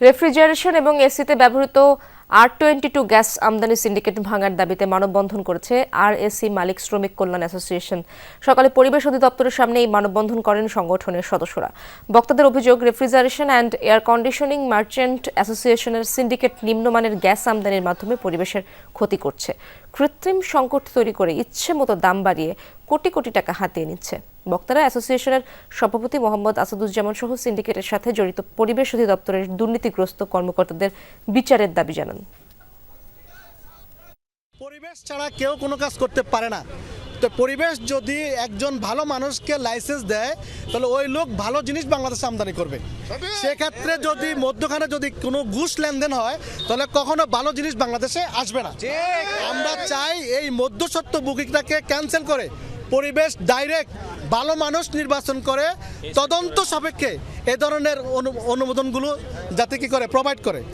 Refrigeration এবং এসিতে ব্যবহৃত আর টোয়েন্টি টু গ্যাস আমদানি সিন্ডিকেট ভাঙার দাবিতে মানববন্ধন করেছে আর এসি মালিক শ্রমিক কল্যাণ অ্যাসোসিয়েশন। সকালে পরিবেশ অধিদপ্তরের সামনে এই মানববন্ধন করেন সংগঠনের সদস্যরা। বক্তাদের অভিযোগ, refrigeration and air conditioning merchant অ্যাসোসিয়েশনের সিন্ডিকেট নিম্নমানের গ্যাস আমদানির মাধ্যমে পরিবেশের ক্ষতি করছে। কৃত্রিম সংকট তৈরি করে ইচ্ছে মতো দাম বাড়িয়ে কোটি কোটি টাকা হাতিয়ে নিচ্ছে। বক্তারা অ্যাসোসিয়েশনের সভাপতি মোহাম্মদ আসাদুজ্জামান সহ সিন্ডিকেটের সাথে জড়িত পরিবেশ অধিদপ্তরের দুর্নীতিগ্রস্ত কর্মকর্তাদের বিচারের দাবি জানান। পরিবেশ ছাড়া কেউ কোনো কাজ করতে পারে না। তো পরিবেশ যদি একজন ভালো মানুষকে লাইসেন্স দেয় তাহলে ওই লোক ভালো জিনিস বাংলাদেশে আমদানি করবে। সেক্ষেত্রে যদি মধ্যখানে যদি কোনো ঘুষ লেনদেন হয় তাহলে কখনো ভালো জিনিস বাংলাদেশে আসবে না। আমরা চাই এই মধ্যসত্ত্ব বুকিংটাকে ক্যান্সেল করে পরিবেশ ডাইরেক্ট ভালো মানুষ নির্বাচন করে, তদন্ত সাপেক্ষে এ ধরনের অনু- অনুমোদনগুলো যাতে কি করে প্রোভাইড করে।